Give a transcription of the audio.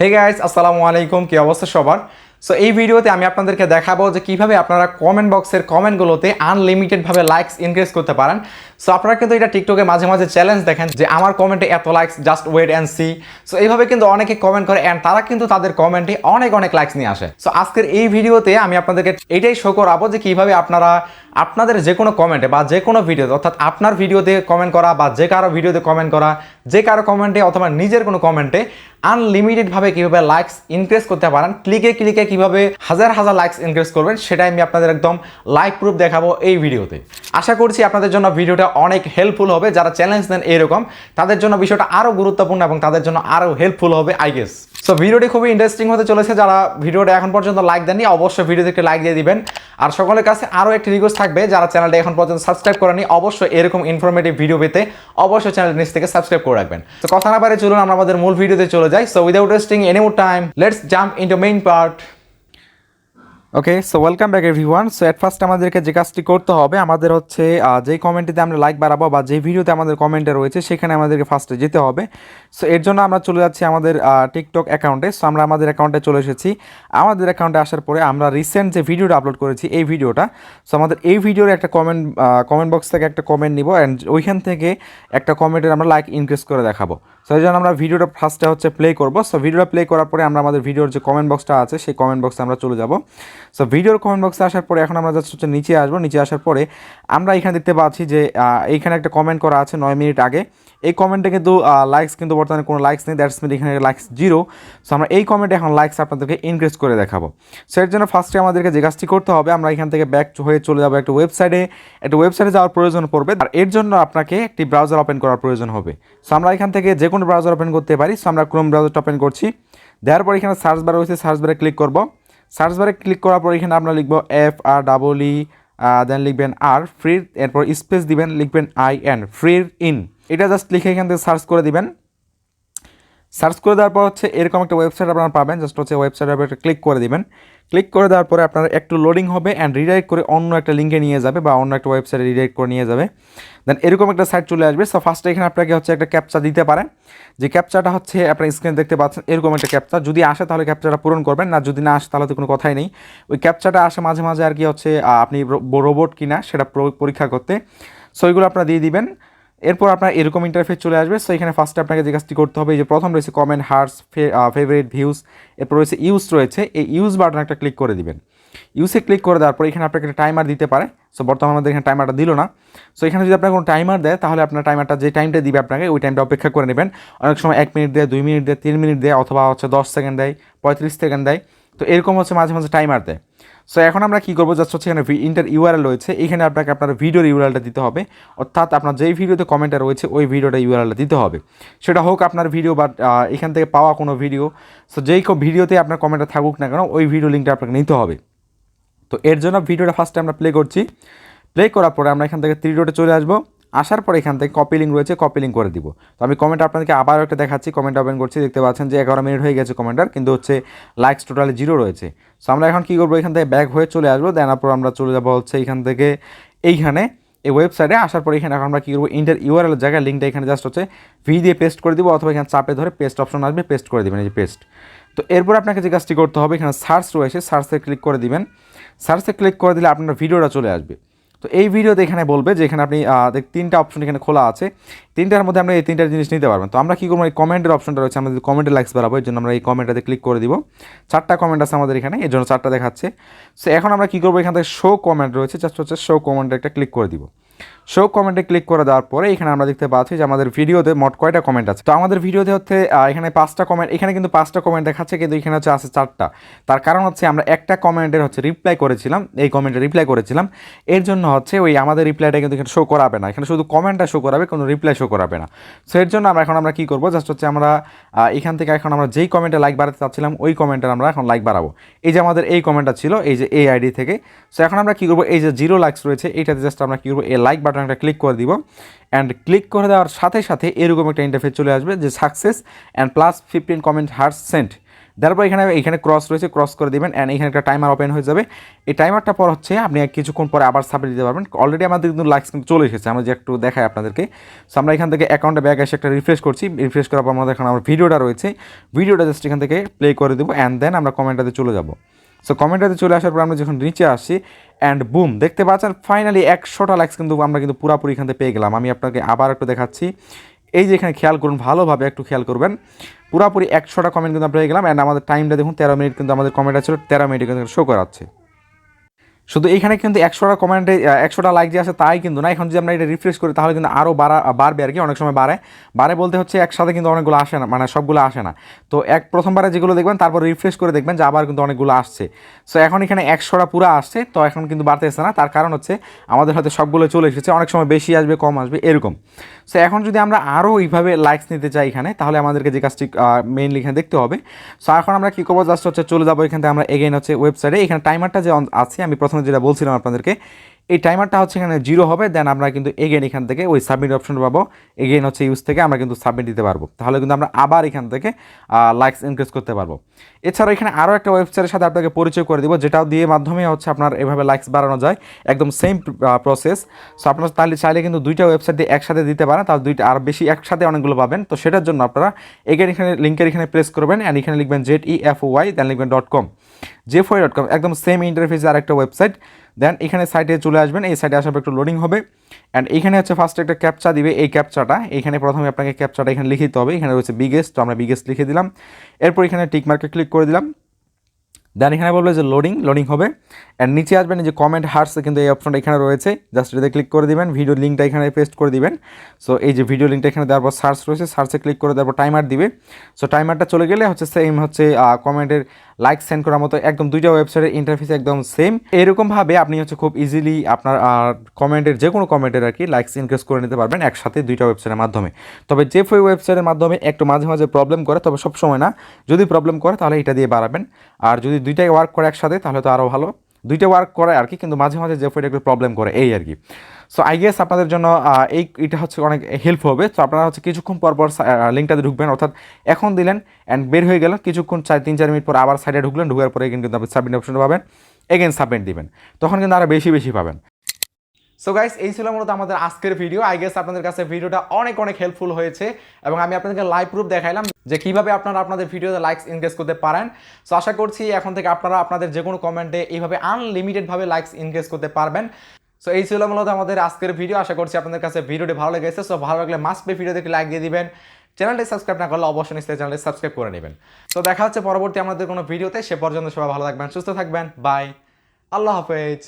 Hey guys আসসালামু আলাইকুম কি অবস্থা সবার? সো এই ভিডিওতে আমি আপনাদেরকে দেখাবো যে কীভাবে আপনারা কমেন্ট বক্সের কমেন্টগুলোতে আনলিমিটেডভাবে লাইকস ইনক্রিজ করতে পারেন। সো আপনারা কিন্তু এটা টিকটকে মাঝে মাঝে চ্যালেঞ্জ দেখেন যে আমার কমেন্টে এত likes just wait and see so এইভাবে কিন্তু অনেকে কমেন্ট করে অ্যান্ড তারা কিন্তু তাদের কমেন্টে অনেক অনেক লাইকস নিয়ে আসে। সো আজকের এই ভিডিওতে আমি আপনাদেরকে এটাই শো করাবো যে কীভাবে আপনারা আপনাদের যে কোনো কমেন্টে বা যে কোনো ভিডিওতে অর্থাৎ আপনার ভিডিওতে কমেন্ট করা বা যে কারও ভিডিওতে কমেন্ট করা, যে কারও কমেন্টে অথবা নিজের কোনো কমেন্টে আনলিমিটেডভাবে কীভাবে লাইকস ইনক্রিজ করতে পারেন ক্লিকে ক্লিকে কীভাবে হাজার হাজার লাইকস ইনক্রিজ করবেন, সেটাই আমি আপনাদের একদম লাইভ প্রুফ দেখাবো এই ভিডিওতে আশা করছি আপনাদের জন্য ভিডিওটা অনেক হেল্পফুল হবে, যারা চ্যালেঞ্জ দেন এরকম তাদের জন্য বিষয়টা আরও গুরুত্বপূর্ণ এবং তাদের জন্য আরও হেল্পফুল হবে আই গেস সো ভিডিওটি খুবই ইন্টারেস্টিং হতে চলেছে। যারা ভিডিওটা এখন পর্যন্ত লাইক দেননি, অবশ্যই ভিডিওতে একটি লাইক দিয়ে দিবেন। আর সকলের কাছে আরও একটি রিকোয়েস্ট থাকবে, যারা চ্যানেলটা এখন পর্যন্ত সাবস্ক্রাইব করেনি অবশ্যই এরকম ইনফরমেটিভ ভিডিও পেতে অবশ্যই চ্যানেল নিচ থেকে সাবস্ক্রাইব করে রাখবেন। তো কথা না পারে চলুন, আমরা আমাদের মূল ভিডিওতে চলে যাই। So without wasting any more time let's jump into main part okay so welcome back everyone so at first আমাদেরকে যে কাজটি করতে হবে, আমাদের হচ্ছে যেই কমেন্টিতে আমরা লাইক বাড়াবো বা যে ভিডিওতে আমাদের কমেন্টে রয়েছে, সেখানে আমাদেরকে ফার্স্টে যেতে হবে। সো এর জন্য আমরা চলে যাচ্ছি আমাদের টিকটক অ্যাকাউন্টে সো আমরা আমাদের অ্যাকাউন্টে চলে এসেছি। আমাদের অ্যাকাউন্টে আসার পরে আমরা রিসেন্ট যে ভিডিওটা আপলোড করেছি, এই ভিডিওটা। সো আমাদের এই ভিডিওর একটা কমেন্ট কমেন্ট বক্স থেকে একটা কমেন্ট নিব অ্যান্ড ওইখান থেকে একটা কমেন্টের আমরা লাইক ইনক্রিজ করে দেখাবো। সো এই জন্য আমরা ভিডিওটা ফার্স্টে হচ্ছে প্লে করব। সো ভিডিওটা প্লে করার পরে আমরা আমাদের ভিডিওর যে কমেন্ট বক্সটা আছে, সেই কমেন্ট বক্সে আমরা চলে যাব। সো ভিডিওর কমেন্ট বক্সে আসার পরে এখন আমরা যাচ্ছি হচ্ছে নিচে আসব। নিচে আসার পরে আমরা এখানে দেখতে পাচ্ছি যে এইখানে একটা কমেন্ট করা আছে নয় মিনিট আগে। এই কমেন্টে কিন্তু লাইকস কিন্তু বর্তমানে কোনো লাইকস নেই দ্যাটস মিন এখানে লাইকস জিরো সো আমরা এই কমেন্টে এখন লাইকস আপনাদেরকে ইনক্রিজ করে দেখাবো। সো এর জন্য ফার্স্টে আমাদেরকে যে কাজটি করতে হবে, আমরা এখান থেকে ব্যাক হয়ে চলে যাব একটা ওয়েবসাইটে একটা ওয়েবসাইটে যাওয়ার প্রয়োজন পড়বে, আর এর জন্য আপনাকে একটি ব্রাউজার ওপেন করার প্রয়োজন হবে। সো আমরা এখান থেকে যে কোনো ব্রাউজার ওপেন করতে পারি। সো আমরা ক্রোম ব্রাউজারটা ওপেন করছি। দেওয়ার পর এখানে সার্চ বার রয়েছে সার্চ বারে ক্লিক করব। সার্চ বারে ক্লিক করার পর এখানে আমরা লিখব F R double E then লিখবেন আর ফ্রি এরপর স্পেস দিবেন, লিখবেন আই এন ফ্রির ইন এটা জাস্ট লিখে এখান থেকে সার্চ করে দিবেন। সার্চ করে দেওয়ার পর হচ্ছে এরকম একটা ওয়েবসাইট আপনারা পাবেন জাস্ট হচ্ছে ওয়েবসাইটের উপর ক্লিক করে দিবেন। ক্লিক করে দেওয়ার পরে আপনার একটু লোডিং হবে অ্যান্ড রিডাইরেক্ট করে অন্য একটা লিঙ্কে নিয়ে যাবে বা অন্য একটা ওয়েবসাইটে রিডাইরেক্ট করে নিয়ে যাবে। দেন এরকম একটা সাইট চলে আসবে। সো ফার্স্টে এখানে আপনাকে হচ্ছে একটা ক্যাপচা দিতে পারেন যে ক্যাপচাটা হচ্ছে আপনার স্ক্রিনে দেখতে পাচ্ছেন, এরকম একটা ক্যাপচা যদি আসে তাহলে ক্যাপচাটা পূরণ করবেন, না যদি না আসে তাহলে তো কোনো কথাই নেই। ওই ক্যাপচাটা আসে মাঝে মাঝে আর কি হচ্ছে আপনি রোবট কিনা সেটা প্র- পরীক্ষা করতে। সো ওইগুলো আপনারা দিয়ে দিবেন। এরপর আপনার এরকম ইন্টারফেস চলে আসবে। সো এখানে ফার্স্টে আপনাকে যে কাজটি করতে হবে, এই যে প্রথম রয়েছে কমেন্ট হার্টস ফেভারিট ভিউজ এরপর রয়েছে ইউজ রয়েছে। এই ইউজ বাটন একটা ক্লিক করে দিবেন। ইউসে ক্লিক করে দেওয়ার পর এখানে আপনাকে একটা টাইমার দিতে পারে। সো বর্তমানে আমাদের এখানে টাইমারটা দিল না। সো এখানে যদি আপনার কোনো টাইমার দেয়, তাহলে আপনার টাইমারটা যে টাইমটা দিবে আপনাকে, ওই টাইমটা অপেক্ষা করে নেবেন। অনেক সময় এক মিনিট দেয়, দুই মিনিট দেয়, তিন মিনিট দেয়, অথবা হচ্ছে দশ সেকেন্ড দেয়, পঁয়ত্রিশ সেকেন্ড দেয়। তো এরকম হচ্ছে মাঝে মাঝে টাইমার দেয়। সো এখন আমরা কী করব? জাস্ট হচ্ছে এখানে ইন্টার ইউআরএল রয়েছে। এখানে আপনাকে আপনার ভিডিওর ইউআরএলটা দিতে হবে। অর্থাৎ আপনার যেই ভিডিওতে কমেন্টটা রয়েছে, ওই ভিডিওটা ইউআরএলটা দিতে হবে। সেটা হোক আপনার ভিডিও বা এখান থেকে পাওয়া কোনো ভিডিও সো যেই ভিডিওতে আপনার কমেন্টটা থাকুক না কেন, ওই ভিডিও লিঙ্কটা আপনাকে নিতে হবে। তো এর জন্য ভিডিওটা ফার্স্টে আমরা প্লে করছি। প্লে করার পরে আমরা এখান থেকে থ্রি ডোটে চলে আসব। আসার পর এখান থেকে কপি লিঙ্ক রয়েছে কপি লিঙ্ক করে দিব। তো আমি কমেন্ট আপনাদেরকে আবার একটা দেখাচ্ছি কমেন্ট ওপেন করছি, দেখতে পাচ্ছেন যে এগারো মিনিট হয়ে গেছে কমেন্টার কিন্তু হচ্ছে লাইকস টোটালি জিরো রয়েছে। সো আমরা এখন কী করব? এখান থেকে ব্যাক হয়ে চলে আসব দেনার পর আমরা চলে যাব হচ্ছে এখান থেকে এইখানে, এই ওয়েবসাইটে আসার পর এখানে এখন আমরা কী করব? ইন্টার ইউআরএল জায়গায় লিঙ্কটা এখানে জাস্ট হচ্ছে ভি দিয়ে পেস্ট করে দিব, অথবা এখানে চাপে ধরে পেস্ট অপশন আসবে পেস্ট করে দিবেন, এই যে পেস্ট তো এরপর আপনাকে যে কাজটি করতে হবে, এখানে সার্চ রয়েছে সার্চে ক্লিক করে দিবেন। সার্চে ক্লিক করে দিলে আপনার ভিডিওটা চলে আসবে। তো এই ভিডিওতে এখানে বলবে যে এখানে আপনি তিনটা অপশন এখানে খোলা আছে। তিনটার মধ্যে আমরা এই তিনটা জিনিস নিতে পারবেন। তো আমরা কী করব? এই কমেন্টের অপশনটা রয়েছে, আমাদের কমেন্টে লাইক্স বাড়াবো এর জন্য আমরা এই কমেন্টটাতে ক্লিক করে দিব। চারটা কমেন্ট আছে আমাদের এখানে এই জন্য চারটা দেখাচ্ছে। সো এখন আমরা কী করব? এখান থেকে শো কমেন্ট রয়েছে জাস্ট হচ্ছে শো কমেন্টে একটা ক্লিক করে দিব। শো কমেন্টে ক্লিক করে দেওয়ার পরে এখানে আমরা দেখতে পাচ্ছি যে আমাদের ভিডিওতে মোট কয়টা কমেন্ট আছে। তো আমাদের ভিডিওতে হচ্ছে এখানে পাঁচটা কমেন্ট এখানে কিন্তু পাঁচটা কমেন্ট দেখাচ্ছে, কিন্তু এখানে হচ্ছে আছে চারটা। তার কারণ হচ্ছে আমরা একটা কমেন্টের হচ্ছে রিপ্লাই করেছিলাম, এই কমেন্টে রিপ্লাই করেছিলাম। এর জন্য হচ্ছে ওই আমাদের রিপ্লাইটা কিন্তু এখানে শো করাবে না। এখানে শুধু কমেন্টটা শো করাবে, কোনো রিপ্লাই শো করাবে না। সো এর জন্য আমরা এখন আমরা কী করব? জাস্ট হচ্ছে আমরা এখান থেকে এখন আমরা যেই কমেন্টে লাইক বাড়াতে চাচ্ছিলাম, ওই কমেন্টের আমরা এখন লাইক বাড়াবো। এই যে আমাদের এই কমেন্টটা ছিল, এই যে এই আইডি থেকে। সো এখন আমরা কী করব? এই যে জিরো লাইকস রয়েছে, এইটাতে জাস্ট আমরা কী করব? এই লাইক বাটনটা ক্লিক করে দিব। অ্যান্ড ক্লিক করে দেওয়ার সাথে সাথে এরকম একটা ইন্টারফেস চলে আসবে যে success and plus fifteen comment has sent তারপর এখানে এখানে ক্রস রয়েছে ক্রস করে দিবেন অ্যান্ড এখানে একটা টাইমার ওপেন হয়ে যাবে। এই টাইমারটা পর হচ্ছে আপনি কিছুক্ষণ পরে আবার সাবমিট দিতে পারবেন। অলরেডি আমাদের কিন্তু লাইকস কিন্তু চলে এসেছে। আমরা যে একটু দেখাই আপনাদেরকে। সো আমরা এখান থেকে অ্যাকাউন্টে ব্যাগ এসে একটা রিফ্রেশ করছি। রিফ্রেশ করার পর আমাদের এখানে আমার ভিডিওটা রয়েছে। ভিডিওটা জাস্ট এখান থেকে প্লে করে দেবো অ্যান্ড দেন আমরা কমেন্টাতে চলে যাব। সো কমেন্টাতে চলে আসার পর আমরা যখন নিচে আসি অ্যান্ড বুম দেখতে পাচ্ছেন ফাইনালি একশোটা লাইক্স কিন্তু আমরা কিন্তু পুরাপুরি এখান থেকে পেয়ে গেলাম। আমি আপনাকে আবার একটু দেখাচ্ছি। এই যে এখানে খেয়াল করুন, ভালোভাবে একটু খেয়াল করবেন। পুরাপুরি একশোটা কমেন্ট কিন্তু আমরা পেয়ে গেলাম অ্যান্ড আমাদের টাইমটা দেখুন, তেরো মিনিট কিন্তু আমাদের কমেন্ট ছিল, তেরো মিনিট কিন্তু শো করাচ্ছে। শুধু এখানে কিন্তু একশোটা কমেন্টে একশোটা লাইক যে আছে তাই কিন্তু না। এখন যদি আমরা এটা রিফ্রেশ করি, তাহলে কিন্তু আরও বাড়া বাড়বে আর কি, অনেক সময় বাড়ে। বাড়ে বলতে হচ্ছে একসাথে কিন্তু অনেকগুলো আসে না মানে সবগুলো আসে না। তো এক, প্রথমবারে যেগুলো দেখবেন, তারপর রিফ্রেশ করে দেখবেন যে আবার কিন্তু অনেকগুলো আসছে। সো এখন এখানে একশোটা পুরো আসছে, তো এখন কিন্তু বাড়তেছে না। তার কারণ হচ্ছে আমাদের হয়তো সবগুলো চলে এসেছে, অনেক সময় বেশি আসবে, কম আসবে, এরকম। সো এখন যদি আমরা আরও এইভাবে লাইকস নিতে চাই এখানে, তাহলে আমাদেরকে যে কাজটি মেইনলি এখানে দেখতে হবে। সো এখন আমরা কী করব? জাস্ট হচ্ছে চলে যাব এখান আমরা এগেইন হচ্ছে ওয়েবসাইটে এখানে টাইমারটা যে আছে, আমি প্রথমে যেটা বলছিলাম আপনাদেরকে এই টাইমারটা হচ্ছে এখানে জিরো হবে দেন আমরা কিন্তু এগেন এখান থেকে ওই সাবমিট অপশন পাবো। এগেন হচ্ছে ইউজ থেকে আমরা কিন্তু সাবমিট দিতে পারব। তাহলে কিন্তু আমরা আবার এখান থেকে লাইকস ইনক্রিজ করতে পারব। এছাড়া এখানে আরও একটা ওয়েবসাইটের সাথে আপনাকে পরিচয় করে দিব যেটা দিয়ে মাধ্যমে হচ্ছে আপনার এভাবে লাইকস বাড়ানো যায়। একদম সেম প্রসেস সো আপনার তাহলে চাইলে কিন্তু দুইটা ওয়েবসাইট দিয়ে একসাথে দিতে পারেন, তাহলে দুইটা আর বেশি একসাথে অনেকগুলো পাবেন। তো সেটার জন্য আপনারা এগেন এখানে, লিঙ্কের এখানে প্রেস করবেন অ্যান্ড এখানে লিখবেন Z E F Y then লিখবেন dot com Zef Y dot com একদম সেম ইন্টারফেসে আরেকটা ওয়েবসাইট দেন এখানে সাইটে চলে আসবেন, এই সাইটে আসার পর একটু লোডিং হবে। অ্যান্ড এখানে হচ্ছে ফার্স্ট একটা ক্যাপচা দিবে, এই ক্যাপচাটা এখানে প্রথমে আপনাকে ক্যাপচাটা এখানে লিখে দিতে হবে। এখানে রয়েছে বিগেস্ট তো আমরা বিগেস্ট লিখে দিলাম। এরপর এখানে টিক মার্কে ক্লিক করে দিলাম। দেন এখানে বলবে যে লোডিং লোডিং হবে। অ্যান্ড নিচে আসবেন যে কমেন্ট হার্টস কিন্তু এই অপশনটা এখানে রয়েছে। জাস্ট এটাতে ক্লিক করে দিবেন ভিডিও লিঙ্কটা এখানে পেস্ট করে দিবেন। সো এই যে ভিডিও লিঙ্কটা এখানে দেওয়ার পর সার্চ রয়েছে সার্চে ক্লিক করে দেওয়ার পর টাইমার দিবে। সো টাইমারটা চলে গেলে হচ্ছে সেম হচ্ছে কমেন্টের লাইক সেন্ড করার মতো একদম দুইটা ওয়েবসাইটের ইন্টারফেস একদম সেম এরকমভাবে আপনি হচ্ছে খুব ইজিলি আপনার কমেন্টের যে কোনো কমেন্টের আর কি লাইকস ইনক্রিজ করে নিতে পারবেন একসাথে দুইটা ওয়েবসাইটের মাধ্যমে। তবে যে ফই ওয়েবসাইটের মাধ্যমে একটু মাঝে মাঝে প্রবলেম করে, তবে সব সময় না, যদি প্রবলেম করে তাহলে এটা দিয়ে বাড়াবেন। আর যদি দুইটাই ওয়ার্ক করে একসাথে তাহলে তো আরও ভালো। দুইটা ওয়ার্ক করে আর কি কিন্তু মাঝে মাঝে যে ফইটা একটু প্রবলেম করে, এই আর কি সো আই গেস আপনাদের জন্য এই, এটা হচ্ছে অনেক হেল্প হবে। তো আপনারা হচ্ছে কিছুক্ষণ পর পর লিঙ্কটাতে ঢুকবেন। অর্থাৎ এখন দিলেন অ্যান্ড বের হয়ে গেলেন। কিছুক্ষণ চার, তিন, চার মিনিট পর আবার সাইডে ঢুকলেন। ঢুকার পরে কিন্তু আপনি সাবমিট অপশন পাবেন। এগেন সাবমিট দিবেন। তখন কিন্তু আরও বেশি বেশি পাবেন। সো গাইস এই ছিল মূলত আমাদের আজকের ভিডিও আই গেস আপনাদের কাছে ভিডিওটা অনেক অনেক হেল্পফুল হয়েছে। এবং আমি আপনাদেরকে লাইভ প্রুফ দেখাইলাম যে কীভাবে আপনারা আপনাদের ভিডিওতে লাইকস ইনক্রিজ করতে পারেন। সো আশা করছি এখন থেকে আপনারা আপনাদের যে কোনো কমেন্টে এইভাবে আনলিমিটেডভাবে লাইকস ইনক্রিজ করতে পারবেন। সো এই ছিল মূলত আমাদের আজকের ভিডিও আশা করছি আপনাদের কাছে ভিডিওটি ভালো লেগেছে। সো ভালো লাগলে মাস্ক পে ভিডিও দেখে লাইক দিয়ে দিবেন। চ্যানেলটি সাবস্ক্রাইব না করলে অবশ্যই নিশ্চয়ই চ্যানেলটি সাবস্ক্রাইব করে নেবেন। তো দেখা হচ্ছে পরবর্তী আমাদের কোনো ভিডিওতে সে পর্যন্ত সবাই ভালো থাকবেন, সুস্থ থাকবেন। বাই আল্লাহ হাফেজ।